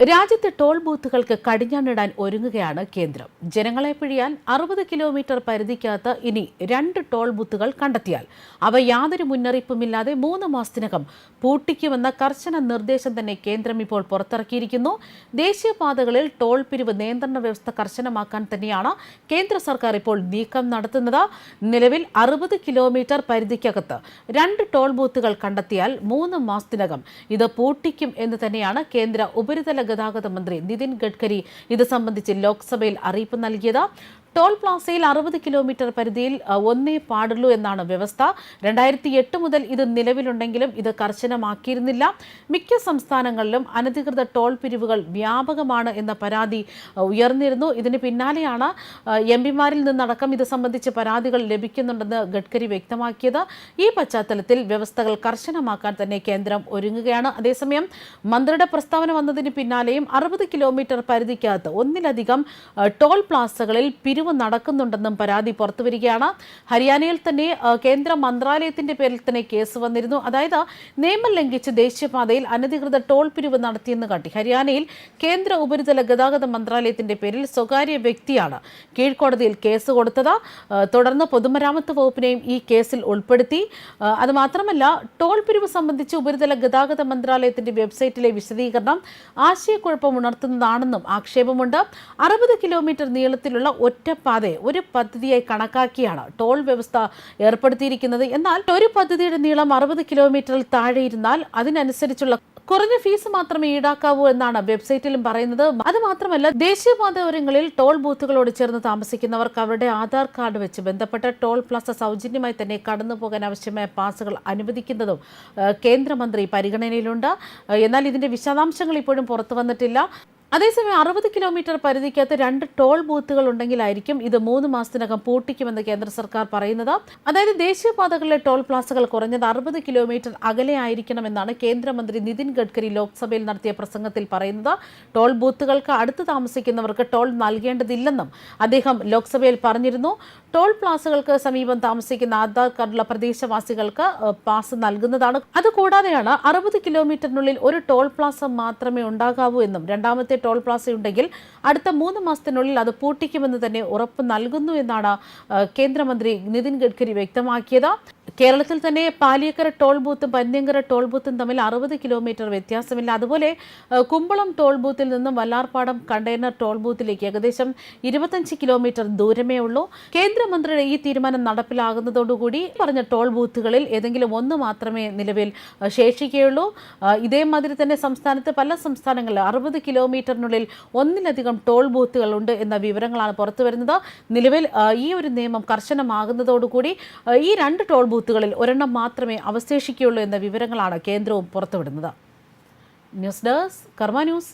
രാജ്യത്തെ ടോൾ ബൂത്തുകൾക്ക് കടിഞ്ഞാണിടാൻ ഒരുങ്ങുകയാണ് കേന്ദ്രം. ജനങ്ങളെ പിഴിയാൻ അറുപത് കിലോമീറ്റർ പരിധിക്കകത്ത് ഇനി രണ്ട് ടോൾ ബൂത്തുകൾ കണ്ടെത്തിയാൽ അവ യാതൊരു മുന്നറിയിപ്പുമില്ലാതെ മൂന്ന് മാസത്തിനകം പൂട്ടിക്കുമെന്ന കർശന നിർദ്ദേശം തന്നെ കേന്ദ്രം ഇപ്പോൾ പുറത്തിറക്കിയിരിക്കുന്നു. ദേശീയപാതകളിൽ ടോൾ പിരിവ് നിയന്ത്രണ വ്യവസ്ഥ കർശനമാക്കാൻ തന്നെയാണ് കേന്ദ്ര സർക്കാർ ഇപ്പോൾ നീക്കം നടത്തുന്നത്. നിലവിൽ അറുപത് കിലോമീറ്റർ പരിധിക്കകത്ത് രണ്ട് ടോൾ ബൂത്തുകൾ കണ്ടെത്തിയാൽ മൂന്ന് മാസത്തിനകം ഇത് പൂട്ടിക്കും എന്ന് തന്നെയാണ് കേന്ദ്ര ഉപരിതല ഗതാഗത മന്ത്രി നിതിൻ ഗഡ്കരി ഇത് സംബന്ധിച്ച് ലോക്സഭയിൽ അറിയിപ്പ് നൽകിയത്. ടോൾ പ്ലാസയിൽ അറുപത് കിലോമീറ്റർ പരിധിയിൽ ഒന്നേ പാടുള്ളൂ എന്നാണ് വ്യവസ്ഥ. രണ്ടായിരത്തി എട്ട് മുതൽ ഇത് നിലവിലുണ്ടെങ്കിലും ഇത് കർശനമാക്കിയിരുന്നില്ല. മിക്ക സംസ്ഥാനങ്ങളിലും അനധികൃത ടോൾ പിരിവുകൾ വ്യാപകമാണ് എന്ന പരാതി ഉയർന്നിരുന്നു. ഇതിന് പിന്നാലെയാണ് എം പിമാരിൽ നിന്നടക്കം ഇത് സംബന്ധിച്ച് പരാതികൾ ലഭിക്കുന്നുണ്ടെന്ന് ഗഡ്കരി വ്യക്തമാക്കിയത്. ഈ പശ്ചാത്തലത്തിൽ വ്യവസ്ഥകൾ കർശനമാക്കാൻ തന്നെ കേന്ദ്രം ഒരുങ്ങുകയാണ്. അതേസമയം മന്ത്രിയുടെ പ്രസ്താവന വന്നതിന് പിന്നാലെയും അറുപത് കിലോമീറ്റർ പരിധിക്കകത്ത് ഒന്നിലധികം ടോൾ പ്ലാസകളിൽ പിരിവ് നടക്കുന്നുണ്ടെന്നും പരാതി പുറത്തുവരികയാണ്. ഹരിയാനയിൽ തന്നെ കേന്ദ്ര മന്ത്രാലയത്തിന്റെ പേരിൽ തന്നെ കേസ് വന്നിരുന്നു. അതായത് നിയമം ലംഘിച്ച് ദേശീയപാതയിൽ അനധികൃത ടോൾ പിരിവ് നടത്തിയെന്ന് കാട്ടി. ഹരിയാനയിൽ കേന്ദ്ര ഉപരിതല ഗതാഗത മന്ത്രാലയത്തിന്റെ പേരിൽ സ്വകാര്യ വ്യക്തിയാണ് കീഴ്ക്കോടതിയിൽ കേസ് കൊടുത്തത്. തുടർന്ന് പൊതുമരാമത്ത് വകുപ്പിനെയും ഈ കേസിൽ ഉൾപ്പെടുത്തി. അതുമാത്രമല്ല ടോൾ പിരിവ് സംബന്ധിച്ച് ഉപരിതല ഗതാഗത മന്ത്രാലയത്തിന്റെ വെബ്സൈറ്റിലെ വിശദീകരണം ആശയക്കുഴപ്പം ഉണർത്തുന്നതാണെന്നും ആക്ഷേപമുണ്ട്. അറുപത് കിലോമീറ്റർ നീളത്തിലുള്ള ഒറ്റപ്പാതയെ ഒരു പദ്ധതിയായി കണക്കാക്കിയാണ് ടോൾ വ്യവസ്ഥ ഏർപ്പെടുത്തിയിരിക്കുന്നത്. എന്നാൽ ഒരു പദ്ധതിയുടെ നീളം അറുപത് കിലോമീറ്ററിൽ താഴെ ഇരുന്നാൽ അതിനനുസരിച്ചുള്ള കുറഞ്ഞ ഫീസ് മാത്രമേ ഈടാക്കാവൂ എന്നാണ് വെബ്സൈറ്റിലും പറയുന്നത്. അത് മാത്രമല്ല ദേശീയപാതയോരങ്ങളിൽ ടോൾ ബൂത്തുകളോട് ചേർന്ന് താമസിക്കുന്നവർക്ക് അവരുടെ ആധാർ കാർഡ് വെച്ച് ബന്ധപ്പെട്ട ടോൾ പ്ലാസ സൗജന്യമായി തന്നെ കടന്നു പോകാൻ ആവശ്യമായ പാസുകൾ അനുവദിക്കുന്നതും കേന്ദ്രമന്ത്രി പരിഗണനയിലുണ്ട്. എന്നാൽ ഇതിന്റെ വിശദാംശങ്ങൾ ഇപ്പോഴും പുറത്തു വന്നിട്ടില്ല. അതേസമയം അറുപത് കിലോമീറ്റർ പരിധിക്കകത്ത് രണ്ട് ടോൾ ബൂത്തുകൾ ഉണ്ടെങ്കിലായിരിക്കും ഇത് മൂന്ന് മാസത്തിനകം പൂട്ടിക്കുമെന്ന് കേന്ദ്ര സർക്കാർ പറയുന്നത്. അതായത് ദേശീയപാതകളിലെ ടോൾ പ്ലാസകൾ കുറഞ്ഞത് അറുപത് കിലോമീറ്റർ അകലെ ആയിരിക്കണമെന്നാണ് കേന്ദ്രമന്ത്രി നിതിൻ ഗഡ്കരി ലോക്സഭയിൽ നടത്തിയ പ്രസംഗത്തിൽ പറയുന്നത്. ടോൾ ബൂത്തുകൾക്ക് അടുത്ത് താമസിക്കുന്നവർക്ക് ടോൾ നൽകേണ്ടതില്ലെന്നും അദ്ദേഹം ലോക്സഭയിൽ പറഞ്ഞിരുന്നു. ടോൾ പ്ലാസകൾക്ക് സമീപം താമസിക്കുന്ന ആധാർ കാർഡുള്ള പ്രദേശവാസികൾക്ക് പാസ് നൽകുന്നതാണ്. അതുകൂടാതെയാണ് അറുപത് കിലോമീറ്ററിനുള്ളിൽ ഒരു ടോൾ പ്ലാസ മാത്രമേ ഉണ്ടാകാവൂ എന്നും രണ്ടാമത്തെ ടോൾ പ്ലാസ ഉണ്ടെങ്കിൽ അടുത്ത മൂന്ന് മാസത്തിനുള്ളിൽ അത് പൂട്ടിക്കുമെന്ന് തന്നെ ഉറപ്പ് നൽകുന്നു എന്നാണ് കേന്ദ്രമന്ത്രി നിതിൻ ഗഡ്കരി വ്യക്തമാക്കിയത്. കേരളത്തിൽ തന്നെ പാലിയക്കര ടോൾ ബൂത്തും പന്ന്യങ്കര ടോൾ ബൂത്തും തമ്മിൽ അറുപത് കിലോമീറ്റർ വ്യത്യാസമില്ല. അതുപോലെ കുമ്പളം ടോൾ ബൂത്തിൽ നിന്നും വല്ലാർപാടം കണ്ടെയ്നർ ടോൾ ബൂത്തിലേക്ക് ഏകദേശം ഇരുപത്തഞ്ച് കിലോമീറ്റർ ദൂരമേ ഉള്ളൂ. കേന്ദ്രമന്ത്രിയുടെ ഈ തീരുമാനം നടപ്പിലാകുന്നതോടുകൂടി പറഞ്ഞ ടോൾ ബൂത്തുകളിൽ ഏതെങ്കിലും ഒന്ന് മാത്രമേ നിലവിൽ ശേഷിക്കുകയുള്ളൂ. ഇതേമാതിരി തന്നെ സംസ്ഥാനത്ത് പല സംസ്ഥാനങ്ങളിൽ അറുപത് കിലോമീറ്ററിനുള്ളിൽ ഒന്നിലധികം ടോൾ ബൂത്തുകളുണ്ട് എന്ന വിവരങ്ങളാണ് പുറത്തു വരുന്നത് നിലവിൽ ഈ ഒരു നിയമം കർശനമാകുന്നതോടുകൂടി ഈ രണ്ട് ടോൾ ബൂത്തുകളിൽ ഒരെണ്ണം മാത്രമേ അവശേഷിക്കുകയുള്ളൂ എന്ന വിവരങ്ങളാണ് കേന്ദ്രവും പുറത്തുവിടുന്നത്. News desk Karma news.